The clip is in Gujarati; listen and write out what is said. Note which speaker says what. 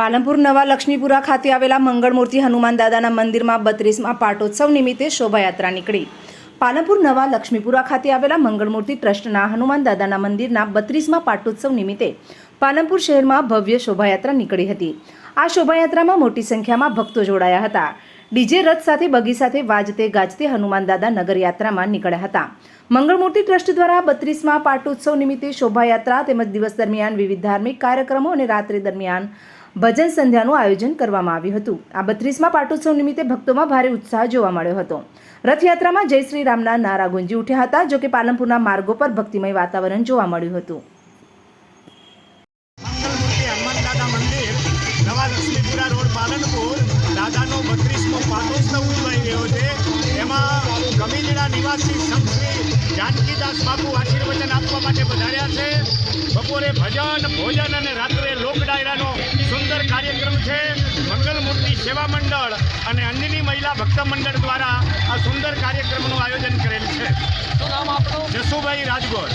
Speaker 1: પાલનપુર નવા લક્ષ્મીપુરા ખાતે આવેલા મંગળમૂર્તિ હનુમાન દાદાના મંદિરમાં બત્રીસમાં પાટોત્સવ નિમિત્તે શોભાયાત્રા નીકળી. પાલનપુર નવા લક્ષ્મીપુરા ખાતે આવેલા મંગળમૂર્તિ ટ્રસ્ટના હનુમાન દાદાના મંદિરના બત્રીસમાં પાટોત્સવ નિમિત્તે પાલનપુર શહેરમાં ભવ્ય શોભાયાત્રા નીકળી હતી. આ શોભાયાત્રામાં મોટી સંખ્યામાં ભક્તો જોડાયા હતા. ડીજે રથ સાથે, બગી સાથે, વાજતે ગાજતે હનુમાન દાદા નગરયાત્રામાં નીકળ્યા હતા. મંગળમૂર્તિ ટ્રસ્ટ દ્વારા બત્રીસમાં પાટોત્સવ નિમિત્તે શોભાયાત્રા તેમજ દિવસ દરમિયાન વિવિધ ધાર્મિક કાર્યક્રમો અને રાત્રિ દરમિયાન ભજન સંધ્યાનું આયોજન કરવામાં આવ્યું હતું. આ બત્રીસમાં પાટોત્સવ નિમિત્તે ભક્તોમાં ભારે ઉત્સાહ જોવા મળ્યો હતો. રથયાત્રામાં જય શ્રી રામના નારા ગુંજી ઉઠ્યા હતા, જોકે પાલનપુરના માર્ગો પર ભક્તિમય વાતાવરણ જોવા મળ્યું હતું.
Speaker 2: લક્ષ્મીપુરા રોડ, પાલનપુર. દાદાનો બત્રીસમો પાટોત્સવ ઉજવાઈ રહ્યો છે. એમાં ગમીજડા નિવાસી આશીર્વચન આપવા માટે પધાર્યા છે. બપોરે ભજન, ભોજન અને રાત્રે લોક ડાયરાનો સુંદર કાર્યક્રમ છે. મંગલમૂર્તિ સેવા મંડળ અને અંજની મહિલા ભક્ત મંડળ દ્વારા આ સુંદર કાર્યક્રમનું આયોજન કરેલ છે. જસુભાઈ રાજગોર.